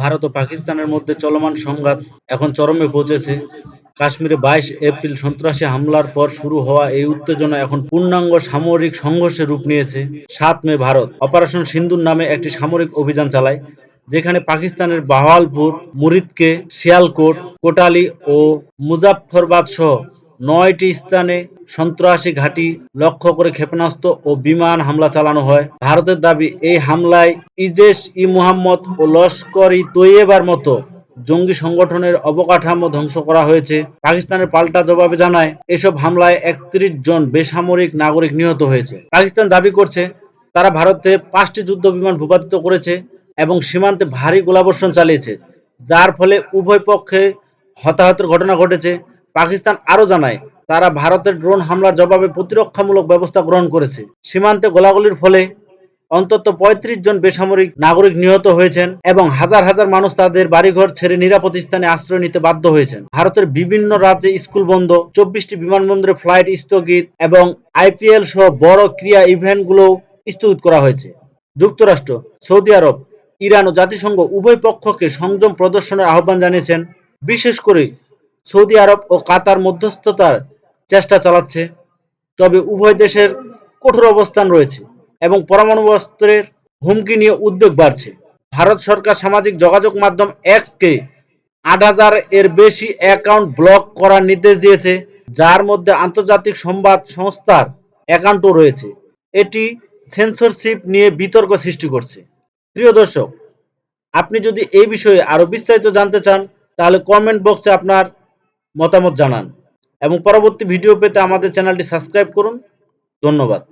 ভারত ও পাকিস্তানের মধ্যে চলমান সংঘাত এখন চরমে পৌঁছেছে। কাশ্মীরে বাইশ এপ্রিল সন্ত্রাসী হামলার পর শুরু হওয়া এই উত্তেজনা এখন পূর্ণাঙ্গ সামরিক সংঘর্ষে রূপ নিয়েছে। সাত মে ভারত অপারেশন সিন্ধুর নামে একটি সামরিক অভিযান চালায়, যেখানে পাকিস্তানের বাহাওয়ালপুর মুরিদকে, শিয়ালকোট, কোটালি ও মুজাফফরবাদ সহ নয়টি স্থানে সন্ত্রাসী ঘাঁটি লক্ষ্য করে ক্ষেপণাস্ত্র ও বিমান হামলা চালানো হয়। ভারতের দাবি, এই হামলায় ইজেশ ই মুহাম্মদ ও লস্কর ই তৈয়বার মতো জঙ্গি সংগঠনের অবকাঠামো ধ্বংস করা হয়েছে। পাকিস্তানের পাল্টা জবাবে জানায়, এসব হামলায় একত্রিশ জন বেসামরিক নাগরিক নিহত হয়েছে। পাকিস্তান দাবি করছে, তারা ভারতে পাঁচটি যুদ্ধ বিমান ভূপাতিত করেছে এবং সীমান্তে ভারী গোলাবর্ষণ চালিয়েছে, যার ফলে উভয় পক্ষে হতাহতের ঘটনা ঘটেছে। পাকিস্তান আরও জানায় তারা ভারতের ড্রোন হামলার জবাবে প্রতিরক্ষামূলক ব্যবস্থা গ্রহণ করেছে। সীমান্তে গোলাগুলির ফলে অন্তত পঁয়ত্রিশ জন বেসামরিক নাগরিক নিহত হয়েছেন এবং হাজার হাজার মানুষ তাদের বাড়িঘর ছেড়ে নিরাপদ স্থানে আশ্রয় নিতে বাধ্য হয়েছেন। ভারতের বিভিন্ন রাজ্যে স্কুল বন্ধ, চব্বিশটি বিমানবন্দরে ফ্লাইট স্থগিত এবং আইপিএল সহ বড় ক্রীড়া ইভেন্টগুলো স্থগিত করা হয়েছে। যুক্তরাষ্ট্র, সৌদি আরব, ইরান ও জাতিসংঘ উভয় পক্ষকে সংযম প্রদর্শনের আহ্বান জানিয়েছেন। বিশেষ করে সৌদি আরব ও কাতার মধ্যস্থতার চেষ্টা চালাচ্ছে। তবে উভয় দেশের কঠোর অবস্থান রয়েছে এবং পরমাণু অস্ত্রের হুমকি নিয়ে উদ্বেগ বাড়ছে। ভারত সরকার সামাজিক যোগাযোগ মাধ্যম এক্সকে আট হাজার এর বেশি অ্যাকাউন্ট ব্লক করার নির্দেশ দিয়েছে, যার মধ্যে আন্তর্জাতিক সংবাদ সংস্থার অ্যাকাউন্টও রয়েছে। এটি সেন্সরশিপ নিয়ে বিতর্ক সৃষ্টি করছে। প্রিয় দর্শক, আপনি যদি এই বিষয়ে আরও বিস্তারিত জানতে চান, তাহলে কমেন্ট বক্সে আপনার মতামত জানান। এবং পরবর্তী ভিডিও পেতে আমাদের চ্যানেলটি সাবস্ক্রাইব করুন। ধন্যবাদ।